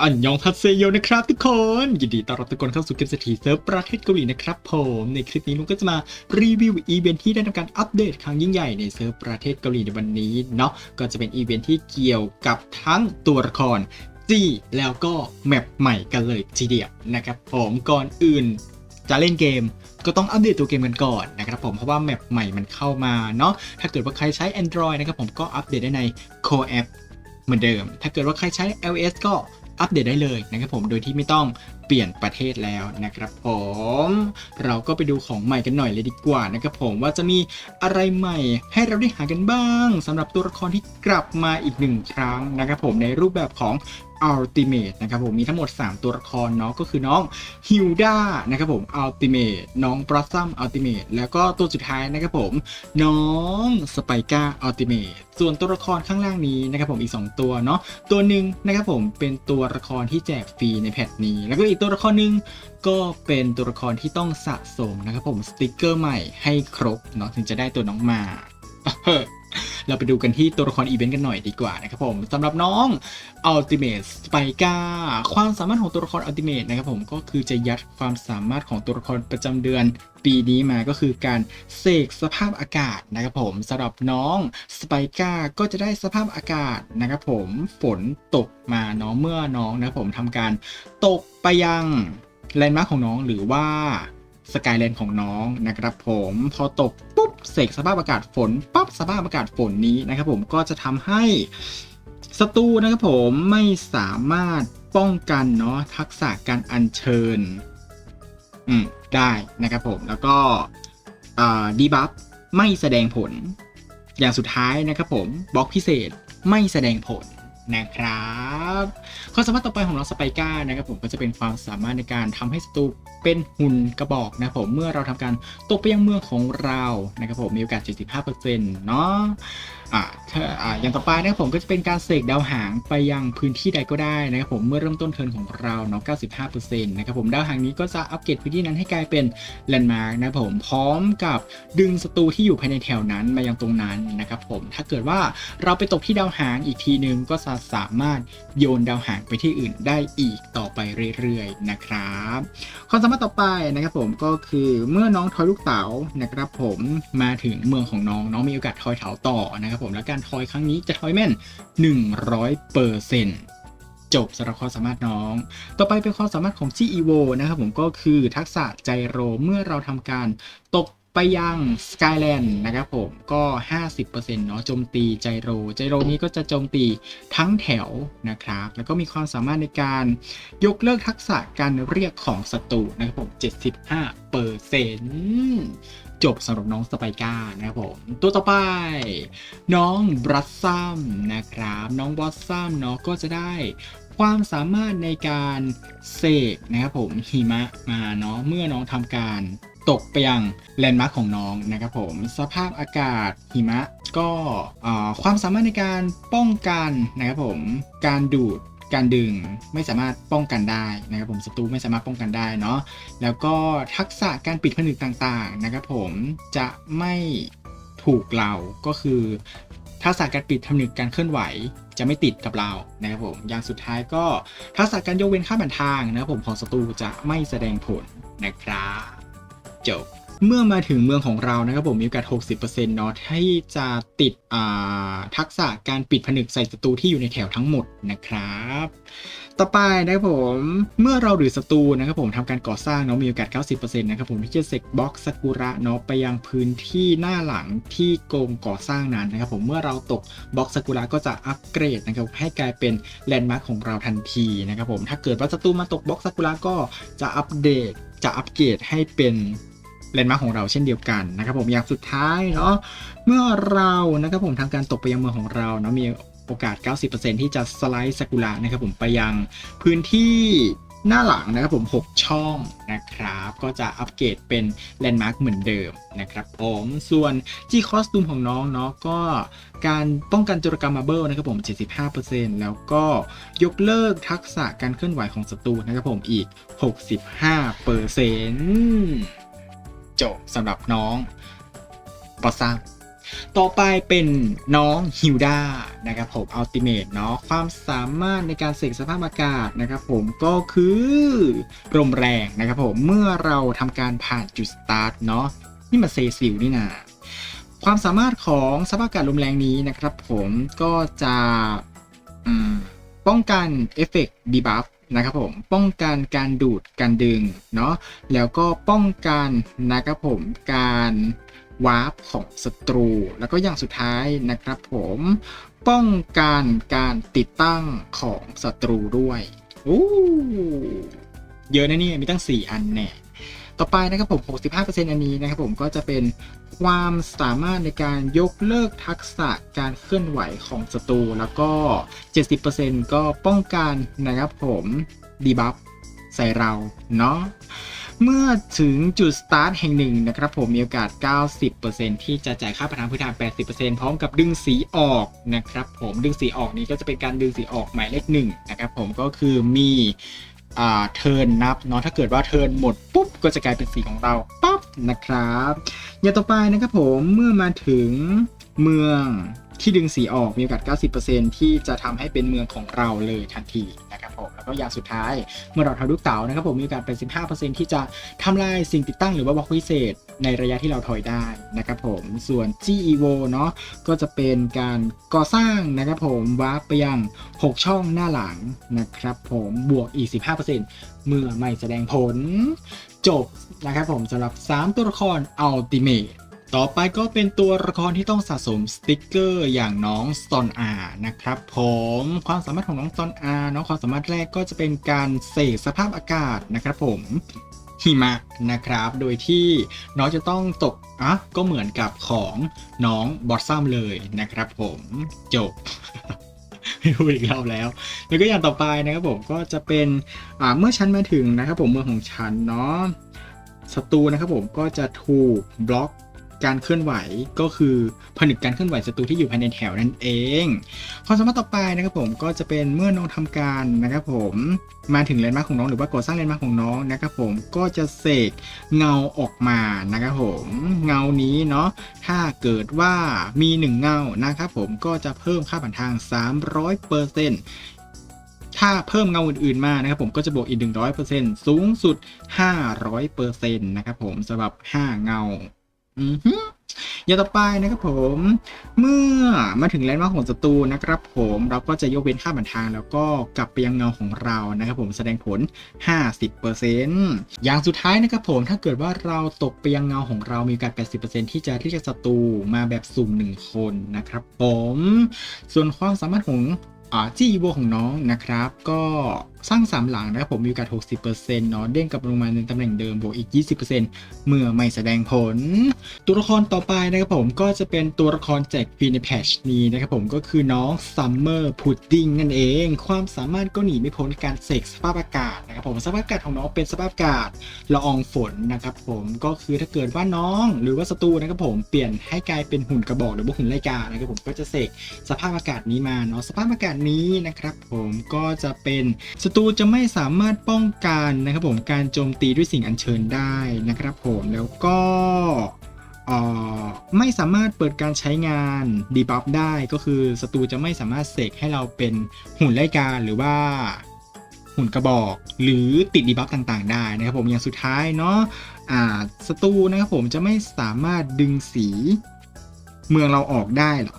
อันยองทัตเซโยนะครับทุกคน ยินดีต้อนรับทุกคนเข้าสู่เกมเศรษฐีเซิร์ฟประเทศเกาหลีนะครับผม ในคลิปนี้ลุงก็จะมารีวิวอีเวนท์ที่ได้ทำการอัปเดตครั้งยิ่งใหญ่ในเซิร์ฟประเทศเกาหลีในวันนี้เนาะก็จะเป็นอีเวนท์ที่เกี่ยวกับทั้งตัวละครจีแล้วก็แมปใหม่กันเลยทีเดียวนะครับผมก่อนอื่นจะเล่นเกมก็ต้องอัปเดตตัวเกมกันก่อนนะครับผมเพราะว่าแมปใหม่มันเข้ามาเนาะถ้าเกิดว่าใครใช้ Android นะครับผมก็อัปเดตได้ใน Core App เหมือนเดิม ถ้าเกิดว่าใครใช้ iOS ก็อัปเดตได้เลยนะครับผม โดยที่ไม่ต้อง เปลี่ยนประเทศแล้วนะครับผมเราก็ไปดูของใหม่กันหน่อยเลยดีกว่านะครับผมว่าจะมีอะไรใหม่ให้เราได้หากันบ้างสำหรับตัวละครที่กลับมาอีกหนึ่งครั้งนะครับผมในรูปแบบของ Ultimate นะครับผมมีทั้งหมด 3 ตัวละครเนาะก็คือน้องฮิลดานะครับผม Ultimate น้องบรัสซัม Ultimate แล้วก็ตัวสุดท้ายนะครับผม น้องสไปก้า Ultimate ส่วนตัวละครข้างล่างนี้นะครับผมอีก 2 ตัวเนาะตัวหนึ่งนะครับผมเป็นตัวละครที่แจกฟรีในแพทนี้ แล้วก็อีกตัวละครหนึ่งก็เป็นตัวละครที่ต้องสะสมนะครับผมสติกเกอร์ใหม่ให้ครบเนาะถึงจะได้ตัวน้องมา เราไปดูกันที่ตัวละครอีเวนต์กันหน่อยดีกว่านะครับผมสำหรับน้อง Ultimate Spica ความสามารถของตัวละคร Ultimate นะครับผมก็คือจะยัดความสามารถของตัวละครประจำเดือนปีนี้มาก็คือการเสกสภาพอากาศนะครับผมสำหรับน้อง Spica ก็จะได้สภาพอากาศนะครับผมฝนตกมาเนาะเมื่อน้องนะครับผมทำการตกไปยังแลนด์มาร์คของน้องหรือว่า สกายแลนด์ของน้องนะครับผมพอตกปุ๊บเสกสภาพอากาศฝนปั๊บสภาพอากาศฝนนี้นะครับผมก็จะทำให้ศัตรูนะครับผมไม่สามารถป้องกันเนาะทักษะการอัญเชิญอืมได้นะครับผมแล้วก็ดีบัฟไม่แสดงผล อย่างสุดท้ายนะครับผมบล็อกพิเศษไม่แสดงผล นะครับความสามารถต่อไปของน้องสไปก้านะครับผมก็จะเป็นความสามารถในการทำให้ศัตรูเป็นหุ่นกระบอกนะผมเมื่อเราทำการตกไปยังเมืองของเรานะครับผมมีโอกาส 75%เนาะอ่าถ้าอ่าอย่างต่อไปนะครับผมก็จะเป็นการเสกดาวหางไปยังพื้นที่ใดก็ได้นะครับผมเมื่อเริ่มต้นเทิร์นของเราเนาะ95%นะครับผมดาวหางนี้ก็จะอัปเกรดพื้นที่นั้นให้กลายเป็นแลนด์มาร์กนะครับผมพร้อมกับดึงศัตรูที่อยู่ภายในแถวนั้นมายังตรงนั้นนะครับผมถ้าเกิดว่าเราไปตกที่ดาวหางอีกทีนึงก็จะสามารถโยนดาวหางไปที่อื่นได้อีกต่อไปเรื่อยๆนะครับความสามารถต่อไปนะครับผมก็คือเมื่อน้องทอยลูกเต๋านะครับผมมาถึงเมืองของน้องน้องมีโอกาสทอยเถาต่อนะครับผมและการทอยครั้งนี้จะทอยแม่น 100เปอร์เซ็นต์จบสำหรับความสามารถน้อง ต่อไปเป็นความสามารถของ GEVO นะครับผมก็คือทักษะไจโรเมื่อเราทำการตก ไปยัง Skyland นะครับผมก็ 50%เนาะโจมตีไจโรไจโรนี้ก็จะโจมตีทั้งแถวนะครับ แล้วก็มีความสามารถในการยกเลิกทักษะการเรียกของศัตรูนะครับผม 75%จบสำหรับน้องสไปก้านะครับผม ตัวต่อไป น้องบรัสซัมนะครับ น้องบรัสซัมเนาะก็จะได้ความสามารถในการเสกนะครับผมหิมะมาเนาะเมื่อน้องทำการ ตกไปยังแลนด์มาร์คของน้องนะครับผม สภาพอากาศหิมะก็ความสามารถในการป้องกันนะครับผมการดูดการดึงไม่สามารถป้องกันได้นะครับผมศัตรูไม่สามารถป้องกันได้เนาะแล้วก็ทักษะการปิดผนึกต่างๆนะครับผมจะไม่ถูกเราก็คือทักษะการปิดผนึกการเคลื่อนไหวจะไม่ติดกับเรานะครับผมอย่างสุดท้ายก็ทักษะการยกเว้นค่าบันทางนะครับผมของศัตรูจะไม่แสดงผลนะครับ จบ เมื่อมาถึงเมืองของเรานะครับผมมีโอกาส 60%เนาะที่จะติดทักษะการปิดผนึกใส่ศัตรูที่อยู่ในแถวทั้งหมดนะครับ ต่อไปนะครับผมเมื่อเราหรือศัตรูนะครับผมทำการก่อสร้างเนาะมีโอกาส 90%นะครับผมที่จะเซกบล็อกซากุระเนาะไปยังพื้นที่หน้าหลังที่โกงก่อสร้างนั้นนะครับผมเมื่อเราตกบล็อกซากุระก็จะอัปเกรดนะครับให้กลายเป็นแลนด์มาร์คของเราทันทีนะครับผมถ้าเกิดว่าศัตรูมาตกบล็อกซากุระก็จะอัปเดต จะอัปเกรดให้เป็นแลนด์มาร์คของเราเช่นเดียวกันนะครับผมอย่างสุดท้ายเนาะเมื่อเรานะครับผมทำการตกไปยังเมืองของเราเนาะมีโอกาส 90%ที่จะสไลด์ซากุระนะครับผมไปยังพื้นที่ หน้าหลังนะครับผม 6 ช่องนะครับ ก็จะอัปเกรดเป็นแลนด์มาร์คเหมือนเดิมนะครับผมส่วนจีคอสตูมของน้องเนาะก็การป้องกันจรกรรมมาเบิลนะครับผม 75%แล้วก็ยกเลิกทักษะการเคลื่อนไหวของศัตรูนะครับผมอีก 65%จบสำหรับน้องปอซ่า ต่อไปเป็นน้องฮิวดานะครับผมอัลติเมทเนาะความสามารถในการเสกสภาพอากาศนะครับผมก็คือลมแรงนะครับผมเมื่อเราทำการผ่านจุดสตาร์ทเนาะนี่มันเซซิลนี่นาความสามารถของสภาพอากาศลมแรงนี้นะครับผมก็จะป้องกันเอฟเฟกต์ดีบัฟ นะครับผมป้องกันการดูดการดึงเนาะแล้วก็ป้องกันนะครับผมการวาร์ปของศัตรู แล้วก็อย่างสุดท้ายนะครับผมป้องกันการติดตั้งของศัตรูด้วยอู้เยอะนะเนี่ยมีตั้ง 4 อันแน่ ต่อไปนะครับผม 65%อันนี้นะครับผมก็จะเป็นความสามารถในการยกเลิกทักษะการเคลื่อนไหวของศัตรูแล้วก็ 70%ก็ป้องกันนะครับผมดีบัฟใส่เราเนาะเมื่อถึงจุดสตาร์ทแห่งหนึ่งนะครับผมมีโอกาส 90%ที่จะจ่ายค่าประทานพื้นฐาน 80%พร้อมกับดึงสีออกนะครับผมดึงสีออกนี้ก็จะเป็นการดึงสีออกหมายเลขหนึ่งนะครับผมก็คือมี อ่าเทิร์นนับเนาะถ้าเกิดว่าเทิร์นหมดปุ๊บก็จะกลายเป็นสีของเราปั๊บนะครับอย่างต่อไปนะครับผมเมื่อมาถึงเมืองที่ดึงสีออกมีโอกาส 90%ที่จะทำให้เป็นเมืองของเราเลยทันทีนะครับผมแล้วก็อย่างสุดท้ายเมื่อเราทำลูกเต๋านะครับผมมีโอกาส 85%ที่จะทำลายสิ่งติดตั้งหรือว่าบล็อกพิเศษ ในระยะที่เราถอยได้นะครับผมส่วน GEVO เนาะก็จะเป็นการก่อสร้างนะครับผมวาร์ปไปยัง 6 ช่องหน้าหลังนะครับผมบวกอีก 15%เมื่อไม่แสดงผล จบนะครับผมสำหรับ 3 ตัวละคร Ultimate ต่อไปก็เป็นตัวละครที่ต้องสะสมสติกเกอร์อย่างน้องซอนอานะครับผมความสามารถของน้องซอนอาเนาะความสามารถแรกก็จะเป็นการเสกสภาพอากาศนะครับผม หิมะนะครับ โดยที่น้องจะต้องตกอะก็เหมือนกับของน้องบอสซัมเลยนะครับผมจบไม่พูดอีกรอบแล้ว แล้วก็อย่างต่อไปนะครับผมก็จะเป็นอ่าเมื่อฉันมาถึงนะครับผมเมืองของฉันเนาะศัตรูนะครับผมก็จะถูกบล็อก การเคลื่อนไหวก็คือผนึกการเคลื่อนไหวศัตรูที่อยู่ภายในแถวนั่นเองความสามารถต่อไปนะครับผมก็จะเป็นเมื่อน้องทำการนะครับผมมาถึงแลนมาร์ของน้องหรือว่าก่อสร้างแลนมาร์ของน้องนะครับผมก็จะเสกเงาออกมานะครับผมเงานี้เนาะถ้าเกิดว่ามีหนึ่งเงานะครับผมก็จะเพิ่มค่าผ่านทาง 300%ถ้าเพิ่มเงาอื่นๆมานะครับผมก็จะบวกอีก 100%สูงสุด 500%นะครับผมสำหรับ 5 เงา อือฮึอย่างต่อไปนะครับผม เมื่อมาถึงแลนด์มาร์คของศัตรูนะครับผมเราก็จะยกเว้นค่าบันทางแล้วก็กลับไปยังเงาของเรานะครับผมแสดงผล 50%อย่างสุดท้ายนะครับผมถ้าเกิดว่าเราตกไปยังเงาของเรามีกาส80%ที่จะเรียกศัตรูมาแบบสุ่ม1คนนะครับผม ส่วนความสามารถของอ่าจีอีโวของน้องนะครับ ก็สร้างสามหลังนะครับผมมีโอกาส 60%เนาะเด้งกลับลงมาในตำแหน่งเดิมบวกอีก 20%เมื่อไม่แสดงผล ตัวละครต่อไปนะครับผมก็จะเป็นตัวละครแจกฟรีในแพชนี้นะครับผมก็คือน้อง Summer Pudding นั่นเอง ความสามารถก็หนีไม่พ้นการเสกสภาพอากาศนะครับผมสภาพอากาศของน้องเป็นสภาพอากาศละอองฝนนะครับผมก็คือถ้าเกิดว่าน้องหรือว่าศัตรูนะครับผมเปลี่ยนให้กลายเป็นหุ่นกระบอกหรือว่าหุ่นไลกานะครับผมก็จะเสกสภาพอากาศนี้มาเนาะสภาพอากาศนี้นะครับผมก็จะเป็นศัตรูจะไม่สามารถป้องกันนะครับผมการโจมตีด้วยสิ่งอัญเชิญได้นะครับผมแล้วก็ไม่สามารถเปิดการใช้งานดีบัฟได้ก็คือศัตรูจะไม่สามารถเสกให้เราเป็นหุ่นไล่การหรือว่าหุ่นกระบอกหรือติดดีบัฟต่างๆ ได้นะครับผมอย่างสุดท้ายเนาะอ่าศัตรูนะครับผมจะไม่สามารถดึงสีเมืองเราออกได้หรอก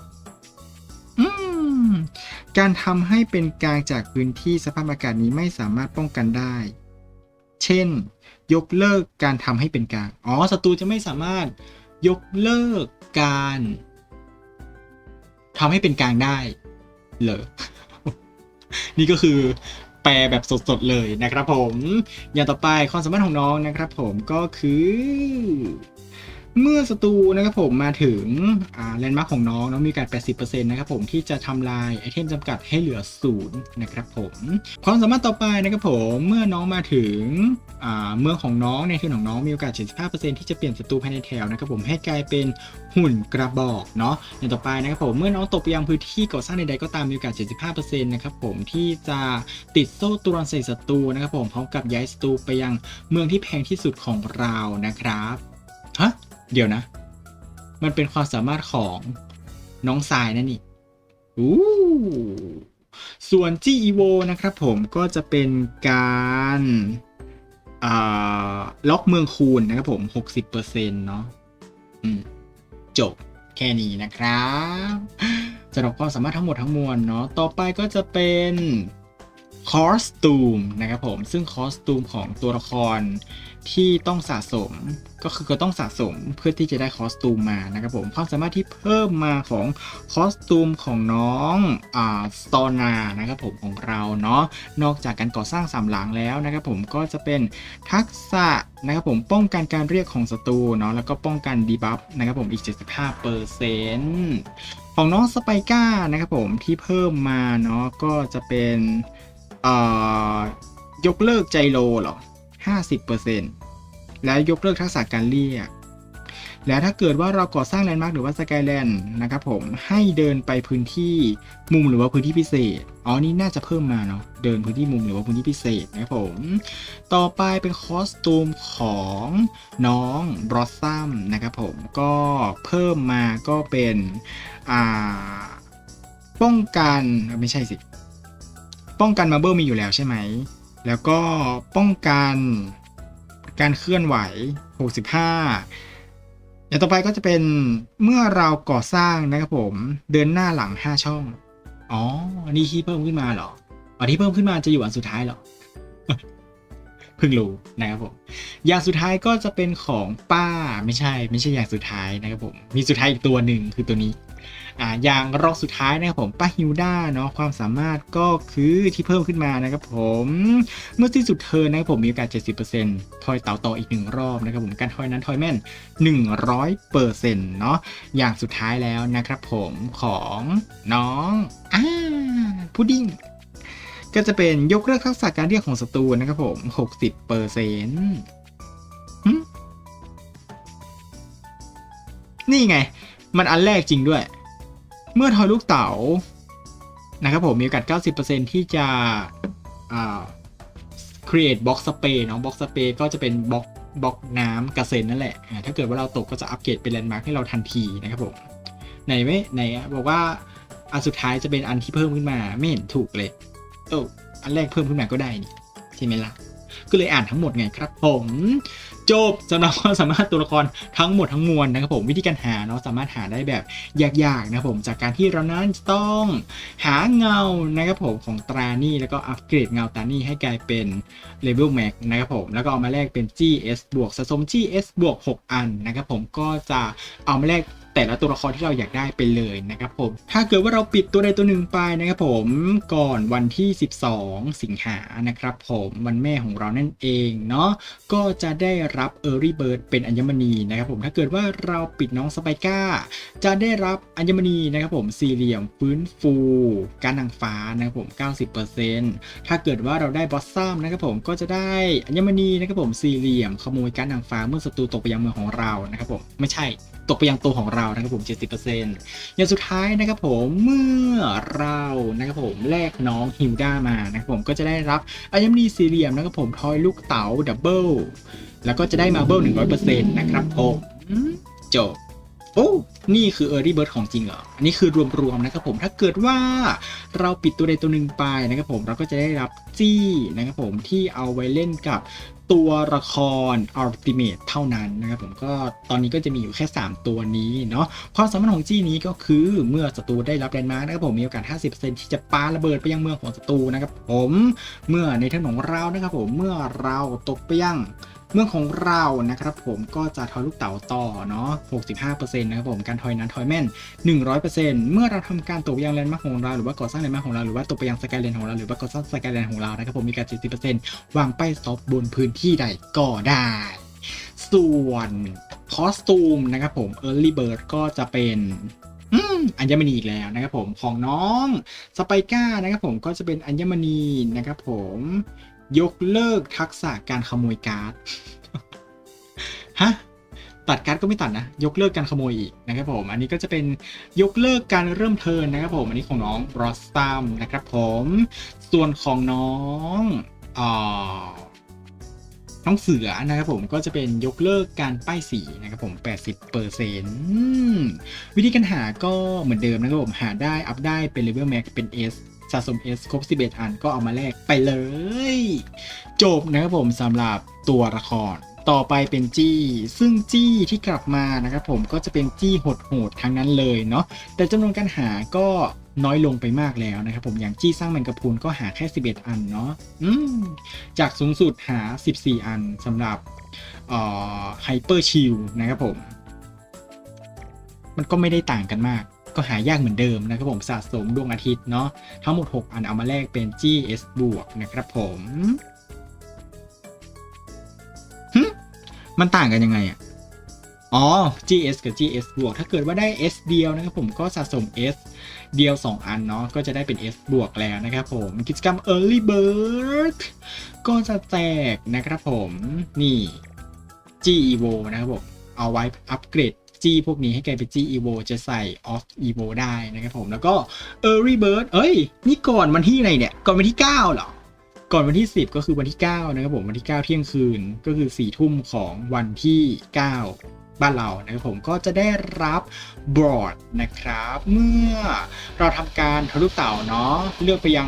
การทำให้เป็นกลางจากพื้นที่สภาพอากาศนี้ไม่สามารถป้องกันได้ เช่น ยกเลิกการทำให้เป็นกลาง อ๋อศัตรูจะไม่สามารถยกเลิกการทำให้เป็นกลางได้เหรอ นี่ก็คือแปลแบบสดๆเลยนะครับผม อย่างต่อไปความสามารถของน้องนะครับผมก็คือ เมื่อศัตรูนะครับผมมาถึงแลนด์มาร์คของน้องน้องมีโอกาส80%นะครับผมที่จะทำลายไอเทมจำกัดให้เหลือศูนย์นะครับผมความสามารถต่อไปนะครับผมเมื่อน้องมาถึงเมืองของน้องในทีมของน้องมีโอกาส 75%ที่จะเปลี่ยนศัตรูภายในแถวนะครับผมให้กลายเป็นหุ่นกระบอกเนาะอย่างต่อไปนะครับผมเมื่อน้องตกไปยังพื้นที่ก่อสร้างใดๆก็ตามมีโอกาส 75%นะครับผมที่จะติดโซ่ตรวนใส่ศัตรูนะครับผมพร้อมกับย้ายศัตรูไปยังเมืองที่แพงที่สุดของเรานะครับฮะ เดี๋ยวนะ มันเป็นความสามารถของน้องทรายนั่นนี่อู้ส่วน G e v o นะครับผมก็จะเป็นการล็อกเมืองคูณนะครับผม 60%เนาะจบแค่นี้นะครับสำหรับความสามารถทั้งหมดทั้งมวลเนาะต่อไปก็จะเป็น คอสตูมนะครับผมซึ่งคอสตูมของตัวละครที่ต้องสะสมก็คือก็ต้องสะสมเพื่อที่จะได้คอสตูมมานะครับผมความสามารถที่เพิ่มมาของคอสตูมของน้องอ่าสตอนานะครับผมของเราเนาะนอกจากการก่อสร้างสามหลังแล้วนะครับผมก็จะเป็นทักษะนะครับผมป้องกันการเรียกของศัตรูเนาะแล้วก็ป้องกันดีบัฟนะครับผมอีก 75%เปอร์เซ็นต์ของน้องสไปก้านะครับผมที่เพิ่มมาเนาะก็จะเป็น ยกเลิกใจโลเหรอ 50%และยกเลิกทักษะการเรียก และถ้าเกิดว่าเราก่อสร้างแลนด์มาร์คหรือว่าสกายแลนด์นะครับผม ให้เดินไปพื้นที่มุมหรือว่าพื้นที่พิเศษ อ๋อ นี่น่าจะเพิ่มมาเนาะ เดินพื้นที่มุมหรือว่าพื้นที่พิเศษนะครับผม ต่อไปเป็นคอสตูมของน้องบรอสซัมนะครับผม ก็เพิ่มมาก็เป็น อ่า ป้องกันไม่ใช่สิ ป้องกันมาเบิลมีอยู่แล้วใช่ไหม แล้วก็ป้องกันการเคลื่อนไหว 65 อย่างต่อไปก็จะเป็นเมื่อเราก่อสร้างนะครับผม เดินหน้าหลัง 5 ช่อง อ๋อ นี่ที่เพิ่มขึ้นมาเหรออ๋อที่เพิ่มขึ้นมาจะอยู่อันสุดท้ายเหรอ เพิ่งรู้นะครับผมอย่างสุดท้ายก็จะเป็นของป้าไม่ใช่ ไม่ใช่อย่างสุดท้ายนะครับผมมีสุดท้ายอีกตัวหนึ่งคือตัวนี้อ่าอย่างรองสุดท้ายนะครับผมป้าฮิวด้าเนาะความสามารถก็คือที่เพิ่มขึ้นมานะครับผมเมื่อสิ้นสุดเทิร์นนะครับผมมีโอกาส 70%ทอยเต่าต่ออีกหนึ่งรอบนะครับผมการทอยนั้นทอยแม่น 100%เนาะอย่างสุดท้ายแล้วนะครับผมของน้องอ่าพุดดิ้ง ก็จะเป็นยกเลิกทักษะการเรียกของศัตรูนะครับผม 60%หึนี่ไง มันอันแรกจริงด้วย เมื่อทอยลูกเต๋านะครับผมมีโอกาส 90%ที่จะอ่า create box spray เนาะ box spray ก็จะเป็นบล็อกบล็อกน้ำกระเซ็นนั่นแหละ ถ้าเกิดว่าเราตกก็จะอัปเกรดเป็นแลนด์มาร์คให้เราทันทีนะครับผม ไหนไม่ไหนบอกว่าอันสุดท้ายจะเป็นอันที่เพิ่มขึ้นมาไม่เห็นถูกเลย เอออันแรกเพิ่มขึ้นมาก็ได้นี่ใช่ไหมล่ะก็เลยอ่านทั้งหมดไงครับ ผมจบสำหรับความสามารถตัวละครทั้งหมดทั้งมวลนะครับผมวิธีการหาเนาะสามารถหาได้แบบยากๆนะครับผมจากการที่เรานั้นจะต้องหาเงานะครับผมของตรานี่แล้วก็อัปเกรดเงาตรานี่ให้กลายเป็นเลเวลแม็กนะครับผมแล้วก็เอามาแลกเป็น GS บวกสะสม GS บวก6 อันนะครับผมก็จะเอามาแลก แต่ละตัวละครที่เราอยากได้ไปเลยนะครับผม ถ้าเกิดว่าเราปิดตัวใดตัวหนึ่งไปนะครับผมก่อนวันที่ 12 สิงหานะครับผมวันแม่ของเรานั่นเองเนาะก็จะได้รับ Early Bird เป็นอัญมณีนะครับผมถ้าเกิดว่าเราปิดน้องสไปก้า จะได้รับอัญมณีนะครับผมสี่เหลี่ยมฟื้นฟู การนางฟ้านะครับผม 90%ถ้าเกิดว่าเราได้บอสซัมนะครับผมก็จะได้อัญมณีนะครับผมสี่เหลี่ยมขโมยการนางฟ้าเมื่อศัตรูตกไปยังเมืองของเรานะครับผมไม่ใช่ตกไปยังตัวของเรานะครับผม70%อย่างสุดท้ายนะครับผมเมื่อเรานะครับผมแลกน้องฮิวด้ามานะครับผมก็จะได้รับอัญมณีสี่เหลี่ยมนะครับผมทอยลูกเต๋าดับเบิลแล้วก็จะได้มาเบิล100%นะครับผมจบโอ้ นี่คือ Early Bird ของจริงเหรอ อันนี้คือรวมๆนะครับผม ถ้าเกิดว่าเราปิดตัวใดตัวหนึ่งไปนะครับผม เราก็จะได้รับจี้นะครับผมที่เอาไว้เล่นกับ ตัวละคร Ultimate เท่านั้นนะครับผมก็ตอนนี้ก็จะมีอยู่แค่ 3 ตัวนี้เนาะความสามารถของจี้นี้ก็คือเมื่อศัตรูได้รับแลนด์มาร์กนะครับผมมีโอกาส 50%ที่จะปาระเบิดไปยังเมืองของศัตรูนะครับผมเมื่อในเทิร์นของเรานะครับผมเมื่อเราตกไปยัง เมืองของเรานะครับผมก็จะทอยลูกเต๋าต่อเนาะ 65%นะครับผม การทอยนั้นทอยแม่น 100%เมื่อเราทำการตกไปยังแลนด์มาร์คของเราหรือว่าก่อสร้างแลนด์มาร์คของเราหรือว่าตกไปยังสกายแลนด์ของเราหรือว่าก่อสร้างสกายแลนด์ของเรานะครับผมมีการ 70%วางป้ายสต็อปบนพื้นที่ใดก็ได้ ส่วนคอสตูมนะครับผม Early Bird ก็จะเป็นอัญมณีอีกแล้วนะครับผมของน้องสไปก้านะครับผมก็จะเป็นอัญมณีนะครับผม ยกเลิกทักษะการขโมยการ์ด ฮะ ตัดการ์ดก็ไม่ตัดนะ ยกเลิกการขโมยอีกนะครับผม อันนี้ก็จะเป็นยกเลิกการเริ่มเทินนะครับผม อันนี้ของน้องรอสตัมนะครับผม ส่วนของน้องอ่าน้องเสือนะครับผมก็จะเป็นยกเลิกการป้ายสีนะครับผม 80เปอร์เซ็นต์วิธีการหาก็เหมือนเดิมนะครับผม หาได้อัพได้เป็นเลเวลแม็กเป็น S สะสม S ครบ 11 อันก็เอามาแลกไปเลย จบนะครับผมสำหรับตัวละคร ต่อไปเป็นจี้ ซึ่งจี้ที่กลับมานะครับผมก็จะเป็นจี้โหดๆทั้งนั้นเลยเนาะแต่จำนวนการหาก็น้อยลงไปมากแล้วนะครับผมอย่างจี้สร้างแมงกะพรุนก็หาแค่ 11 อันเนาะจากสูงสุดหา 14 อันสำหรับไฮเปอร์ชิลนะครับผม มันก็ไม่ได้ต่างกันมาก ก็หายากเหมือนเดิมนะครับผมสะสมดวงอาทิตย์เนาะทั้งหมด 6 อันเอามาแลกเป็น GS บวกนะครับผมมันต่างกันยังไงอะอ๋อ GS กับ GS บวก ถ้าเกิดว่าได้ S เดียวนะครับผมก็สะสม S เดียว 2 อันเนาะก็จะได้เป็น S บวกแล้วนะครับผมกิจกรรม Early Bird ก็จะแจกนะครับผม นี่ G Evo นะครับผม เอาไว้อัปเกรด G พวกนี้ให้กลายเป็น G Evo จะใส่ Off Evo ได้นะครับผมแล้วก็ Early Bird เอ้ย นี่ก่อนวันที่ไหนเนี่ย ก่อนวันที่ 9 เหรอ ก่อนวันที่ 10 ก็คือวันที่ 9 นะครับผมวันที่ 9 เที่ยงคืนก็คือ4ทุ่มของวันที่ 9บ้านเรานะครับผมก็จะได้รับบอร์ดนะครับ เมื่อเราทำการทะลุเต่าเนาะเลือกไปยัง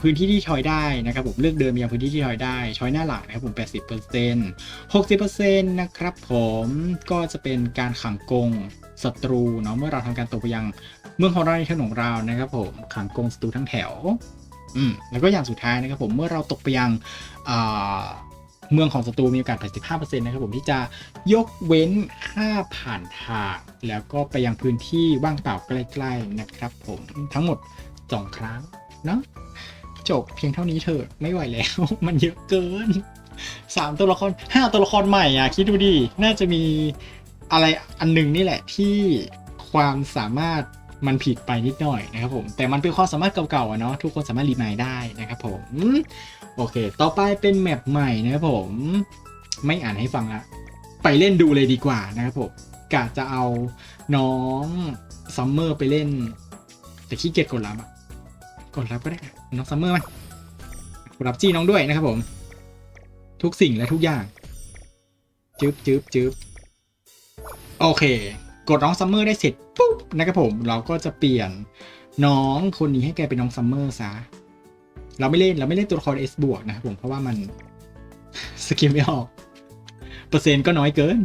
พื้นที่ที่ทอยได้นะครับผมเลือกเดินไปยังพื้นที่ที่ทอยได้ทอยหน้าหลังนะครับผม80% 60%นะครับผมก็จะเป็นการขังกงศัตรูเนาะเมื่อเราทำการตกไปยังเมืองของเราในถนนของเรานะครับผมขังกงศัตรูทั้งแถวอืมแล้วก็อย่างสุดท้ายนะครับผมเมื่อเราตกไปยังเมืองของศัตรูมีโอกาส 85%นะครับผมที่จะยกเว้นค่าผ่านทาง แล้วก็ไปยังพื้นที่ว่างเปล่าใกล้ ๆ นะครับผมทั้งหมด 2 ครั้ง เนาะจบเพียงเท่านี้เถอะไม่ไหวแล้ว มันเยอะเกินสามตัวละครห้าตัวละครใหม่อะ คิดดูดิ น่าจะมีอะไรอันหนึ่งนี่แหละที่ความสามารถมันผิดไปนิดหน่อยนะครับผม แต่มันเป็นความสามารถเก่าๆอะเนาะทุกคนสามารถรีมายได้นะครับผม โอเค ต่อไปเป็นแมปใหม่นะครับผม ไม่อ่านให้ฟังละไปเล่นดูเลยดีกว่านะครับผมกะจะเอาน้องซัมเมอร์ไปเล่น แต่ขี้เกียจกดรับอะ กดรับก็ได้น้องซัมเมอร์มากดรับจี้น้องด้วยนะครับผม ทุกสิ่งและทุกอย่าง จึ๊บจึ๊บจึ๊บโอเค กดน้องซัมเมอร์ได้เสร็จปุ๊บนะครับผม เราก็จะเปลี่ยนน้องคนนี้ให้แกเป็นน้องซัมเมอร์ซะ เราไม่เล่นเราไม่เล่นตัวละคร S บวกนะครับผมเพราะว่ามันสกิลไม่ออก เปอร์เซ็นต์ก็น้อยเกิน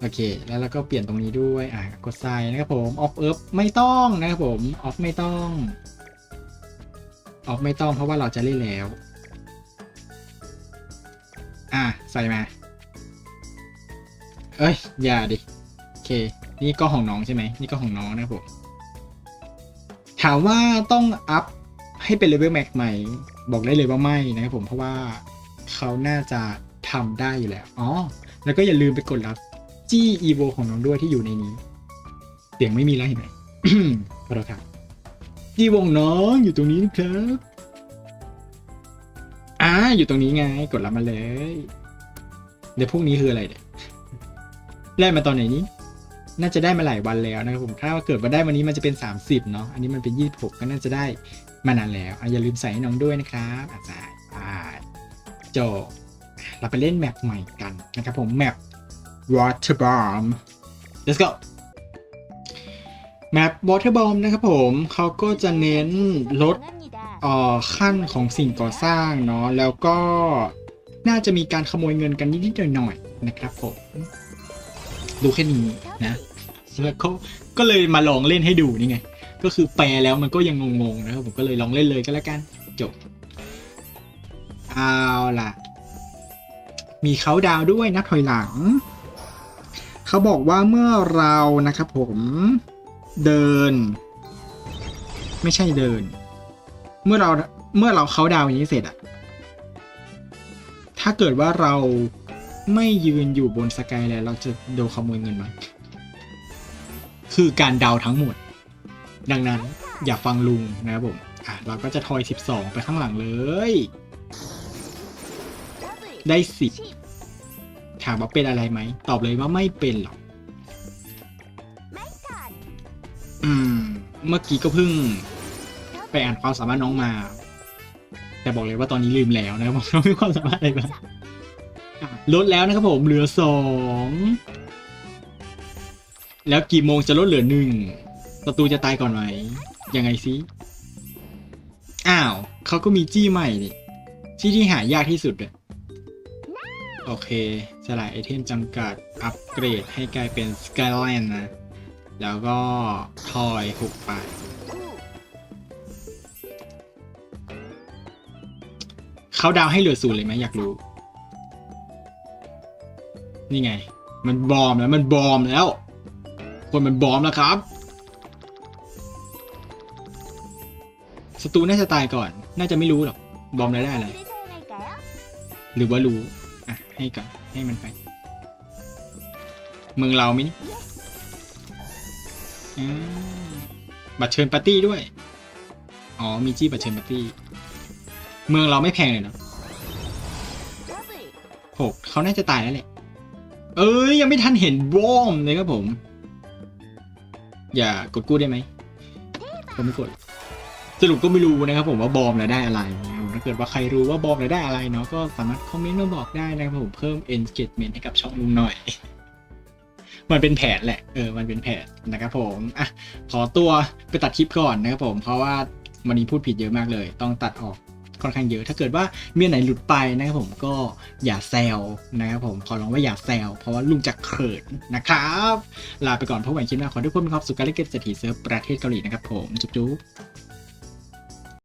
โอเค แล้วเราก็เปลี่ยนตรงนี้ด้วย อะ กดไซน์นะครับผม ออฟเอิร์ไม่ต้องนะครับผม ออฟไม่ต้อง ออฟไม่ต้องเพราะว่าเราจะเล่นแล้ว อะ ใส่มา เอ้ย อย่าดิ โอเค นี่ก็ของน้องใช่ไหม นี่ก็ของน้องนะผม ถามว่าต้องอัพให้เป็นเลเวลแม็กไหม บอกได้เลยว่าไม่นะครับผม เพราะว่าเขาน่าจะทำได้อยู่แล้ว อ๋อ แล้วก็อย่าลืมไปกดรับจี้อีโวของน้องด้วยที่อยู่ในนี้ เสียงไม่มีแล้วเห็นไหมขอโทษครับ จี้วงน้องอยู่ตรงนี้ครับอ่าอยู่ตรงนี้ไงกดรับมาเลย เดี๋ยวพวกนี้คืออะไรเนี่ยได้มาตอนไหนนี้ น่าจะได้มาหลายวันแล้วนะครับผมถ้าเกิดว่าได้วันนี้มันจะเป็น 30เนาะอันนี้มันเป็น 26 ก็น่าจะได้มานานแล้วอะอย่าลืมใส่ให้น้องด้วยนะครับอาจารย์อ่าจบเราไปเล่นแมปใหม่กันนะครับผมแมป Water Bomb let's go แมป Water Bomb นะครับผมเขาก็จะเน้นลดอ่อขั้นของสิ่งก่อสร้างเนาะแล้วก็น่าจะมีการขโมยเงินกันนิดๆหน่อยๆนะครับผม ดูแค่นี้นะแล้วก็ก็เลยมาลองเล่นให้ดูนี่ไง ก็คือแปลแล้วมันก็ยังงงๆนะครับผมก็เลยลองเล่นเลยก็แล้วกันจบเอาล่ะ มีเขาดาวด้วยนับถอยหลัง เขาบอกว่าเมื่อเรานะครับผม เดิน ไม่ใช่เดิน เมื่อเราเมื่อเราเขาดาวอย่างนี้เสร็จอะถ้าเกิดว่าเราไม่ยืนอยู่บนสกายแล้วเราจะโดนขโมยเงินมาคือการเดาทั้งหมด ดังนั้นอย่าฟังลุงนะครับผมอะเราก็จะทอย 12 ไปข้างหลังเลย ได้สิบถามว่าเป็นอะไรไหม ตอบเลยว่าไม่เป็นหรอก อืม เมื่อกี้ก็เพิ่งไปอ่านความสามารถน้องมา แต่บอกเลยว่าตอนนี้ลืมแล้วนะครับผมน้องมีความสามารถอะไรบ้างอะลดแล้วนะครับผมเหลือสองแล้วกี่โมงจะลดเหลือหนึ่งศัตรูจะตายก่อนไหมยังไงซิอ้าวเขาก็มีจี้ใหม่นี่จี้ที่หายากที่สุดเลยโอเค สลายไอเทมจำกัด อัปเกรดให้กลายเป็นสกายแลนนะ แล้วก็ทอยหกไปเขาดาวให้เหลือศูนย์เลยไหมอยากรู้ นี่ไง มันบอมแล้วมันบอมแล้ว คนมันบอมแล้วครับศัตรูน่าจะตายก่อน น่าจะไม่รู้หรอก บอมแล้วได้อะไร หรือว่ารู้ อะ ให้ก่อนให้มันไป เมืองเราไหมนี่ บัตรเชิญปาร์ตี้ด้วย อ๋อ มีจี้บัตรเชิญปาร์ตี้ เมืองเราไม่แพงเลยเนาะหกเขาน่าจะตายแล้วแหละ เอ้ยยังไม่ทันเห็นวอมเลยครับผม อย่ากดกู้ได้ไหมผมไม่กด สรุปก็ไม่รู้นะครับผมว่าบอมแล้วได้อะไร ถ้าเกิดว่าใครรู้ว่าบอมแล้วได้อะไรเนาะก็สามารถคอมเมนต์มาบอกได้นะครับผมเพิ่ม engagement ให้กับช่องลุงหน่อย มันเป็นแผนแหละเออมันเป็นแผนนะครับผมอะขอตัวไปตัดคลิปก่อนนะครับผมเพราะว่าวันนี้พูดผิดเยอะมากเลย ต้องตัดออกค่อนข้างเยอะ ถ้าเกิดว่าเมีอันไหนหลุดไปนะครับผมก็อย่าแซวนะครับผมขอร้องว่าอย่าแซวเพราะว่าลุงจะเขินนะครับ ลาไปก่อนพบกันคลิปหน้าขอทุกคนมีความสุขการเล่นเกมเศรษฐีเซิร์ฟประเทศเกาหลีนะครับผมจุ๊บ